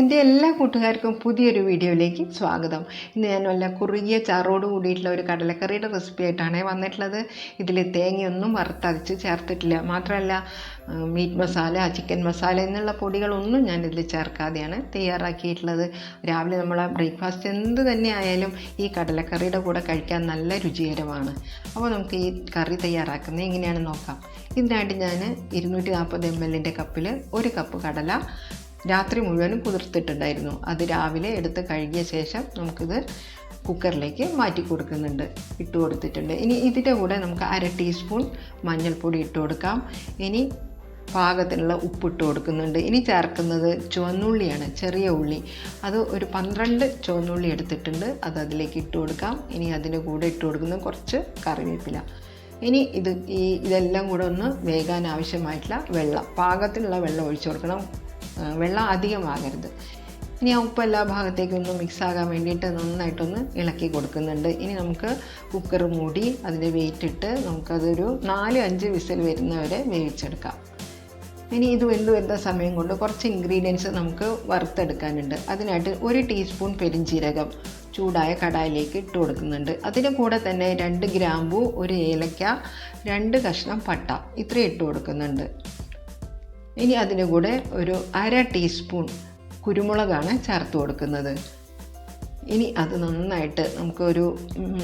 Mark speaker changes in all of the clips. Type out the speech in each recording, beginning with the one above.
Speaker 1: എന്റെ എല്ലാ കൂട്ടുകാർക്കും പുതിയൊരു വീഡിയോയിലേക്ക് സ്വാഗതം. ഇന്ന് ഞാൻ വല്ല കുറുകിയ ചാറോട് കൂടിയിട്ടുള്ള ഒരു കടലക്കറിയുടെ റെസിപ്പി ആയിട്ടാണ് വന്നിട്ടുള്ളത്. ഇതിൽ തേങ്ങയൊന്നും വറുത്തരച്ച് ചേർത്തിട്ടില്ല. മാത്രമല്ല മീറ്റ് മസാല ചിക്കൻ മസാല എന്നുള്ള പൊടികളൊന്നും ഞാൻ ഇതിൽ ചേർക്കാതെയാണ് തയ്യാറാക്കിയിട്ടുള്ളത്. രാവിലെ നമ്മൾ ബ്രേക്ക്ഫാസ്റ്റ് എന്ത് തന്നെ ആയാലും ഈ കടലക്കറിയുടെ കൂടെ കഴിക്കാൻ നല്ല രുചികരമാണ്. അപ്പോൾ നമുക്ക് ഈ കറി തയ്യാറാക്കുന്നത് എങ്ങനെയാണെന്ന് നോക്കാം. ഇതിനായിട്ട് ഞാൻ ഇരുന്നൂറ്റി നാൽപ്പത് എം എല്ലിന്റെ കപ്പിൽ ഒരു കപ്പ് കടല രാത്രി മുഴുവനും കുതിർത്തിട്ടുണ്ടായിരുന്നു അത് രാവിലെ എടുത്ത് കഴുകിയ ശേഷം നമുക്കിത് കുക്കറിലേക്ക് മാറ്റി കൊടുക്കുന്നുണ്ട്. ഇട്ട് കൊടുത്തിട്ടുണ്ട്. ഇനി ഇതിന്റെ കൂടെ നമുക്ക് അര ടീസ്പൂൺ മഞ്ഞൾപ്പൊടി ഇട്ട് കൊടുക്കാം. ഇനി പാകത്തിനുള്ള ഉപ്പിട്ട് കൊടുക്കുന്നുണ്ട്. ഇനി ചേർക്കുന്നത് ചുവന്നുള്ളിയാണ്. ചെറിയ ഉള്ളി. അത് ഒരു പന്ത്രണ്ട് ചുവന്നുള്ളി എടുത്തിട്ടുണ്ട്. അത് അതിലേക്ക് ഇട്ട് കൊടുക്കാം. ഇനി അതിന്റെ കൂടെ ഇട്ട് കൊടുക്കുന്നത് കുറച്ച് കറിവേപ്പില. ഇനി ഇത് ഈ ഇതെല്ലാം കൂടെ ഒന്ന് വേകാൻ ആവശ്യമായിട്ടുള്ള വെള്ളം. പാകത്തിനുള്ള വെള്ളം ഒഴിച്ചു കൊടുക്കണം. വെള്ളം അധികമാകരുത്. ഇനി ആ ഉപ്പ് എല്ലാ മിക്സ് ആകാൻ വേണ്ടിയിട്ട് നന്നായിട്ടൊന്ന് ഇളക്കി കൊടുക്കുന്നുണ്ട്. ഇനി നമുക്ക് കുക്കർ മൂടി അതിന്റെ വെയിറ്റ് ഇട്ട് നമുക്കതൊരു നാല് അഞ്ച് വിസിൽ വരുന്നവരെ വേവിച്ചെടുക്കാം. ഇനി ഇത് വെന്ത് വരുന്ന സമയം കൊണ്ട് കുറച്ച് ഇൻഗ്രീഡിയൻസ് നമുക്ക് വറുത്തെടുക്കാനുണ്ട്. അതിനായിട്ട് ഒരു ടീസ്പൂൺ പെരിഞ്ജീരകം ചൂടായ കടായിലേക്ക് ഇട്ട് കൊടുക്കുന്നുണ്ട്. അതിന് കൂടെ തന്നെ രണ്ട് ഗ്രാമ്പു ഒരു ഏലക്ക രണ്ട് കഷ്ണം പട്ട ഇത്രയും ഇട്ട് കൊടുക്കുന്നുണ്ട്. ഇനി അതിന് കൂടെ ഒരു അര ടീസ്പൂൺ കുരുമുളകാണ് ചേർത്ത് കൊടുക്കുന്നത്. ഇനി അത് നന്നായിട്ട് നമുക്കൊരു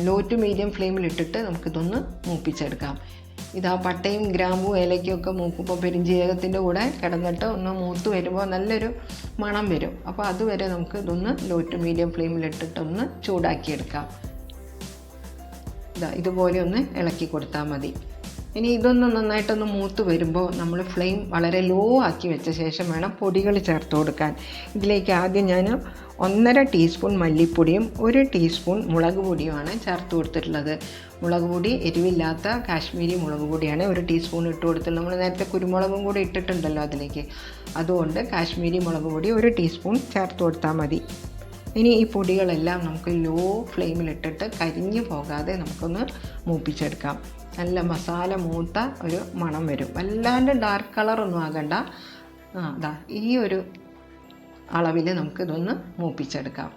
Speaker 1: ലോ ടു മീഡിയം ഫ്ലെയിമിലിട്ടിട്ട് നമുക്കിതൊന്ന് മൂപ്പിച്ചെടുക്കാം. ഇതാ പട്ടയും ഗ്രാമ്പും ഏലയ്ക്കും ഒക്കെ മൂക്കുമ്പോൾ പെരിഞ്ജീരകത്തിന്റെ കൂടെ കിടന്നിട്ട് ഒന്ന് മൂത്ത് വരുമ്പോൾ നല്ലൊരു മണം വരും. അപ്പോൾ അതുവരെ നമുക്ക് ഇതൊന്ന് ലോ ടു മീഡിയം ഫ്ലെയിമിലിട്ടിട്ടൊന്ന് ചൂടാക്കിയെടുക്കാം. ഇതാ ഇതുപോലെ ഒന്ന് ഇളക്കി കൊടുത്താൽ മതി. ഇനി ഇതൊന്ന് നന്നായിട്ടൊന്ന് മൂത്ത് വരുമ്പോൾ നമ്മൾ ഫ്ലെയിം വളരെ ലോ ആക്കി വെച്ച ശേഷം വേണം പൊടികൾ ചേർത്ത് കൊടുക്കാൻ. ഇതിലേക്ക് ആദ്യം ഞാൻ ഒന്നര ടീസ്പൂൺ മല്ലിപ്പൊടിയും ഒരു ടീസ്പൂൺ മുളക് പൊടിയുമാണ് ചേർത്ത് കൊടുത്തിട്ടുള്ളത്. മുളക് പൊടി എരിവില്ലാത്ത കാശ്മീരി മുളക് പൊടിയാണ് ഒരു ടീസ്പൂൺ ഇട്ട് കൊടുത്തിട്ടുള്ളത്. നമ്മൾ നേരത്തെ കുരുമുളകും കൂടി ഇട്ടിട്ടുണ്ടല്ലോ അതിലേക്ക്. അതുകൊണ്ട് കാശ്മീരി മുളക് പൊടി ഒരു ടീസ്പൂൺ ചേർത്ത് കൊടുത്താൽ മതി. ഇനി ഈ പൊടികളെല്ലാം നമുക്ക് ലോ ഫ്ലെയിമിലിട്ടിട്ട് കരിഞ്ഞു പോകാതെ നമുക്കൊന്ന് മൂപ്പിച്ചെടുക്കാം. നല്ല മസാല മൂത്ത ഒരു മണം വരും. വല്ലാണ്ട് ഡാർക്ക് കളറൊന്നും ആകണ്ട. ആ അതാ ഈ ഒരു അളവിൽ നമുക്കിതൊന്ന് മൂപ്പിച്ചെടുക്കാം.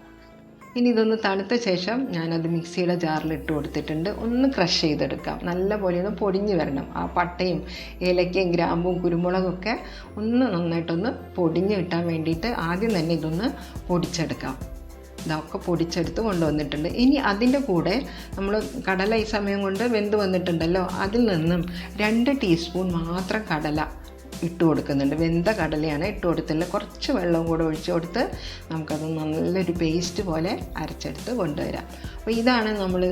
Speaker 1: ഇനി ഇതൊന്ന് തണുത്ത ശേഷം ഞാനത് മിക്സിയുടെ ജാറിൽ ഇട്ട് കൊടുത്തിട്ടുണ്ട്. ഒന്ന് ക്രഷ് ചെയ്തെടുക്കാം. നല്ല പോലെ ഒന്ന് പൊടിഞ്ഞ് വരണം. ആ പട്ടയും ഏലക്കയും ഗ്രാമ്പും കുരുമുളകൊക്കെ ഒന്ന് നന്നായിട്ടൊന്ന് പൊടിഞ്ഞ് കിട്ടാൻ വേണ്ടിയിട്ട് ആദ്യം തന്നെ ഇതൊന്ന് പൊടിച്ചെടുക്കാം. ഇതൊക്കെ പൊടിച്ചെടുത്ത് കൊണ്ടുവന്നിട്ടുണ്ട്. ഇനി അതിന്റെ കൂടെ നമ്മൾ കടല ഈ സമയം കൊണ്ട് വെന്ത് വന്നിട്ടുണ്ടല്ലോ. അതിൽ നിന്നും രണ്ട് ടീസ്പൂൺ മാത്രം കടല ഇട്ട് കൊടുക്കുന്നുണ്ട്. വെന്ത കടലയാണ് ഇട്ട് കൊടുത്തില്ല കുറച്ച് വെള്ളം കൂടെ ഒഴിച്ച് കൊടുത്ത് നമുക്കത് നല്ലൊരു പേസ്റ്റ് പോലെ അരച്ചെടുത്ത് കൊണ്ടുവരാം. അപ്പോൾ ഇതാണ് നമ്മൾ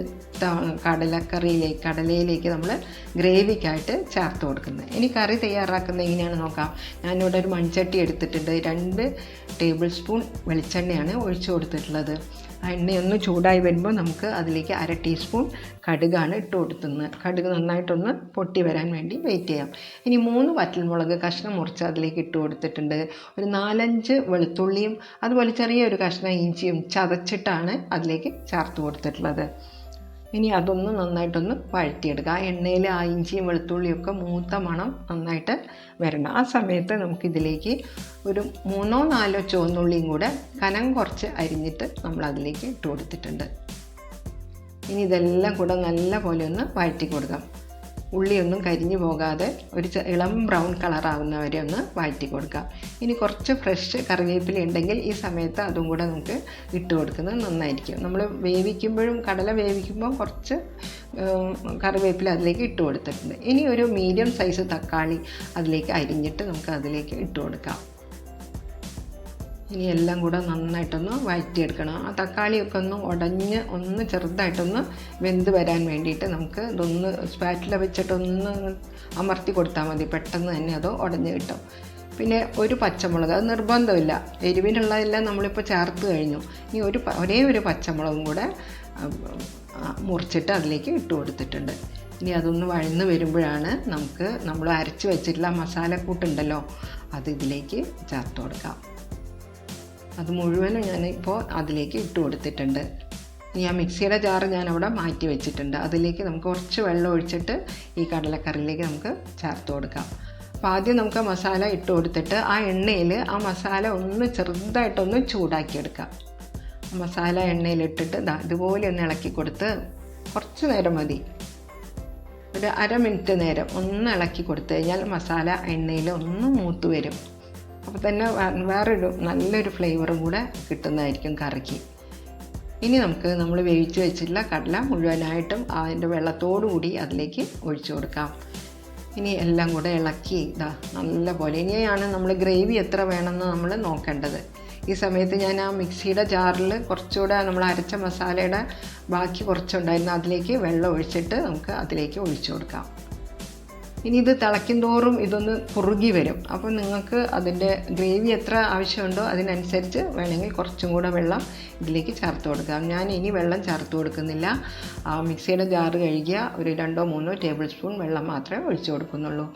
Speaker 1: കടലക്കറിയിലേക്ക് കടലയിലേക്ക് നമ്മൾ ഗ്രേവിക്കായിട്ട് ചേർത്ത് കൊടുക്കുന്നത്. ഇനി കറി തയ്യാറാക്കുന്നത് എങ്ങനെയാണ് നോക്കാം. ഞാനിവിടെ ഒരു മൺചട്ടി എടുത്തിട്ടുണ്ട്. രണ്ട് ടേബിൾ സ്പൂൺ വെളിച്ചെണ്ണയാണ് ഒഴിച്ചു കൊടുത്തിട്ടുള്ളത്. എണ്ണയൊന്ന് ചൂടായി വരുമ്പോൾ നമുക്ക് അതിലേക്ക് അര ടീസ്പൂൺ കടുകാണ് ഇട്ട് കൊടുത്തുന്നത്. കടുക് നന്നായിട്ടൊന്ന് പൊട്ടി വരാൻ വേണ്ടി വെയിറ്റ് ചെയ്യാം. ഇനി മൂന്ന് വറ്റൽമുളക് കഷ്ണം മുറിച്ച് അതിലേക്ക് ഇട്ട് കൊടുത്തിട്ടുണ്ട്. ഒരു നാലഞ്ച് വെളുത്തുള്ളിയും അതുപോലെ ചെറിയൊരു കഷ്ണം ഇഞ്ചിയും ചതച്ചിട്ടാണ് അതിലേക്ക് ചേർത്ത് കൊടുത്തിട്ടുള്ളത്. ഇനി അതൊന്ന് നന്നായിട്ടൊന്ന് വഴറ്റിയെടുക്കുക. ആ എണ്ണയിൽ ആ ഇഞ്ചിയും വെളുത്തുള്ളിയും ഒക്കെ മൂത്ത മണം നന്നായിട്ട് വരണം. ആ സമയത്ത് നമുക്കിതിലേക്ക് ഒരു മൂന്നോ നാലോ ചുവന്നുള്ളിയും കൂടെ കനം കുറച്ച് അരിഞ്ഞിട്ട് നമ്മൾ അതിലേക്ക് ഇട്ട് കൊടുത്തിട്ടുണ്ട്. ഇനി ഇതെല്ലാം കൂടെ നല്ല പോലെ ഒന്ന് വഴറ്റി കൊടുക്കാം. ഉള്ളിയൊന്നും കരിഞ്ഞു പോകാതെ ഒരു ഇളം ബ്രൗൺ കളറാവുന്നവരെ ഒന്ന് വഴറ്റി കൊടുക്കാം. ഇനി കുറച്ച് ഫ്രഷ് കറിവേപ്പില ഉണ്ടെങ്കിൽ ഈ സമയത്ത് അതും കൂടെ നമുക്ക് ഇട്ട് കൊടുക്കുന്നത് നന്നായിരിക്കും. നമ്മൾ വേവിക്കുമ്പോഴും കടല വേവിക്കുമ്പോൾ കുറച്ച് കറിവേപ്പില അതിലേക്ക് ഇട്ട് കൊടുത്തിട്ടുണ്ട്. ഇനി ഒരു മീഡിയം സൈസ് തക്കാളി അതിലേക്ക് അരിഞ്ഞിട്ട് നമുക്ക് അതിലേക്ക് ഇട്ട് കൊടുക്കാം. ഇനി എല്ലാം കൂടെ നന്നായിട്ടൊന്ന് വഴറ്റിയെടുക്കണം. ആ തക്കാളിയൊക്കെ ഒന്ന് ഉടഞ്ഞ് ഒന്ന് ചെറുതായിട്ടൊന്ന് വെന്ത് വരാൻ വേണ്ടിയിട്ട് നമുക്ക് ഇതൊന്ന് സ്പാറ്റില വെച്ചിട്ടൊന്ന് അമർത്തി കൊടുത്താൽ മതി. പെട്ടെന്ന് തന്നെ അത് ഉടഞ്ഞ് കിട്ടും. പിന്നെ ഒരു പച്ചമുളക് അത് നിർബന്ധമില്ല. എരിവിനുള്ളതെല്ലാം നമ്മളിപ്പോൾ ചേർത്ത് കഴിഞ്ഞു. ഇനി ഒരു ഒരേ ഒരു പച്ചമുളകും കൂടെ മുറിച്ചിട്ട് അതിലേക്ക് ഇട്ട് കൊടുത്തിട്ടുണ്ട്. ഇനി അതൊന്ന് വഴന്ന് വരുമ്പോഴാണ് നമുക്ക് നമ്മൾ അരച്ച് വെച്ചിട്ടുള്ള മസാലക്കൂട്ടുണ്ടല്ലോ അത് ഇതിലേക്ക് ചേർത്ത് കൊടുക്കാം. അത് മുഴുവനും ഞാനിപ്പോൾ അതിലേക്ക് ഇട്ട് കൊടുത്തിട്ടുണ്ട്. ഇനി ആ മിക്സിയുടെ ജാറ് ഞാൻ അവിടെ മാറ്റി വെച്ചിട്ടുണ്ട്. അതിലേക്ക് നമുക്ക് കുറച്ച് വെള്ളം ഒഴിച്ചിട്ട് ഈ കടലക്കറിയിലേക്ക് നമുക്ക് ചേർത്ത് കൊടുക്കാം. അപ്പോൾ ആദ്യം നമുക്ക് മസാല ഇട്ട് കൊടുത്തിട്ട് ആ എണ്ണയിൽ ആ മസാല ഒന്ന് ചെറുതായിട്ടൊന്ന് ചൂടാക്കിയെടുക്കാം മസാല എണ്ണയിലിട്ടിട്ട് ഇതുപോലെ ഒന്ന് ഇളക്കി കൊടുത്ത് കുറച്ച് നേരം മതി. ഒരു അര മിനിറ്റ് നേരം ഒന്ന് ഇളക്കി കൊടുത്തു കഴിഞ്ഞാൽ മസാല എണ്ണയിൽ ഒന്ന് മൂത്ത് വരും. അപ്പോൾ തന്നെ വേറൊരു നല്ലൊരു ഫ്ലേവറും കൂടെ കിട്ടുന്നതായിരിക്കും കറിക്ക്. ഇനി നമുക്ക് നമ്മൾ വേവിച്ച് വെച്ചിട്ടുള്ള കടല മുഴുവനായിട്ടും അതിന്റെ വെള്ളത്തോടു കൂടി അതിലേക്ക് ഒഴിച്ചു കൊടുക്കാം. ഇനി എല്ലാം കൂടെ ഇളക്കി ഇതാ നല്ല പോലെ ഇനിയാണ് നമ്മൾ ഗ്രേവി എത്ര വേണമെന്ന് നമ്മൾ നോക്കേണ്ടത്. ഈ സമയത്ത് ഞാൻ ആ മിക്സിയുടെ ജാറിൽ കുറച്ചുകൂടെ നമ്മൾ അരച്ച മസാലയുടെ ബാക്കി കുറച്ചുണ്ടായിരുന്നു. അതിലേക്ക് വെള്ളം ഒഴിച്ചിട്ട് നമുക്ക് അതിലേക്ക് ഒഴിച്ചു കൊടുക്കാം. ഇനി ഇത് തിളയ്ക്കും തോറും ഇതൊന്ന് കുറുകി വരും. അപ്പോൾ നിങ്ങൾക്ക് അതിന്റെ ഗ്രേവി എത്ര ആവശ്യമുണ്ടോ അതിനനുസരിച്ച് വേണമെങ്കിൽ കുറച്ചും കൂടെ വെള്ളം ഇതിലേക്ക് ചേർത്ത് കൊടുക്കാം. ഞാൻ ഇനി വെള്ളം ചേർത്ത് കൊടുക്കുന്നില്ല. മിക്സിയുടെ ജാറ് കഴുകിയ ഒരു രണ്ടോ മൂന്നോ ടേബിൾ സ്പൂൺ വെള്ളം മാത്രമേ ഒഴിച്ചു കൊടുക്കുന്നുള്ളൂ.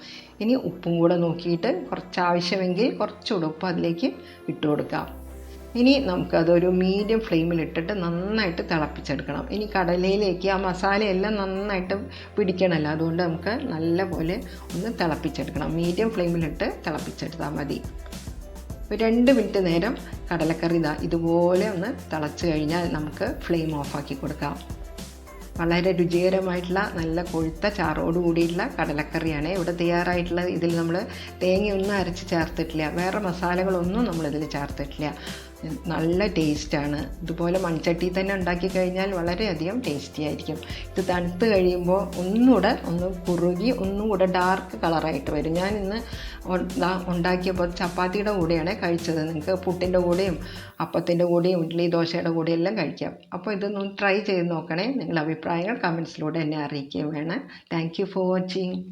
Speaker 1: ഇനി ഉപ്പും കൂടെ നോക്കിയിട്ട് കുറച്ച് ആവശ്യമെങ്കിൽ കുറച്ചുകൂടെ ഉപ്പ് അതിലേക്ക് ഇട്ട് കൊടുക്കാം. ഇനി നമുക്കതൊരു മീഡിയം ഫ്ലെയിമിൽ ഇട്ടിട്ട് നന്നായിട്ട് തിളപ്പിച്ചെടുക്കണം. ഇനി കടലയിലേക്ക് ആ മസാലയെല്ലാം നന്നായിട്ട് പിടിക്കണമല്ലോ അതുകൊണ്ട് നമുക്ക് നല്ലപോലെ ഒന്ന് തിളപ്പിച്ചെടുക്കണം. മീഡിയം ഫ്ലെയിമിലിട്ട് തിളപ്പിച്ചെടുത്താൽ മതി. രണ്ട് മിനിറ്റ് നേരം കടലക്കറി ഇതാ ഇതുപോലെ ഒന്ന് തിളച്ച് കഴിഞ്ഞാൽ നമുക്ക് ഫ്ലെയിം ഓഫാക്കി കൊടുക്കാം. വളരെ രുചികരമായിട്ടുള്ള നല്ല കൊഴുത്ത ചാറോട് കൂടിയിട്ടുള്ള കടലക്കറിയാണ് ഇവിടെ തയ്യാറായിട്ടുള്ള ഇതിൽ നമ്മൾ തേങ്ങയൊന്നും അരച്ച് ചേർത്തിട്ടില്ല. വേറെ മസാലകളൊന്നും നമ്മളിതിൽ ചേർത്തിട്ടില്ല. നല്ല ടേസ്റ്റാണ്. ഇതുപോലെ മൺചട്ടി തന്നെ ഉണ്ടാക്കി കഴിഞ്ഞാൽ വളരെയധികം ടേസ്റ്റി ആയിരിക്കും. ഇത് തണുത്ത് കഴിയുമ്പോൾ ഒന്നുകൂടെ ഒന്ന് കുറുകി ഒന്നുകൂടെ ഡാർക്ക് കളറായിട്ട് വരും. ഞാൻ ഇന്ന് ഉണ്ടാക്കിയപ്പോൾ ചപ്പാത്തിയുടെ കൂടെയാണ് കഴിച്ചത്. നിങ്ങൾക്ക് പുട്ടിന്റെ കൂടെയും അപ്പത്തിന്റെ കൂടെയും ഇഡ്ഡലി ദോശയുടെ കൂടെയും എല്ലാം കഴിക്കാം. അപ്പോൾ ഇതൊന്ന് ട്രൈ ചെയ്ത് നോക്കണേ. നിങ്ങളുടെ അഭിപ്രായങ്ങൾ കമൻസിലൂടെ എന്നെ അറിയിക്കുകയും വേണം താങ്ക് ഫോർ വാച്ചിങ്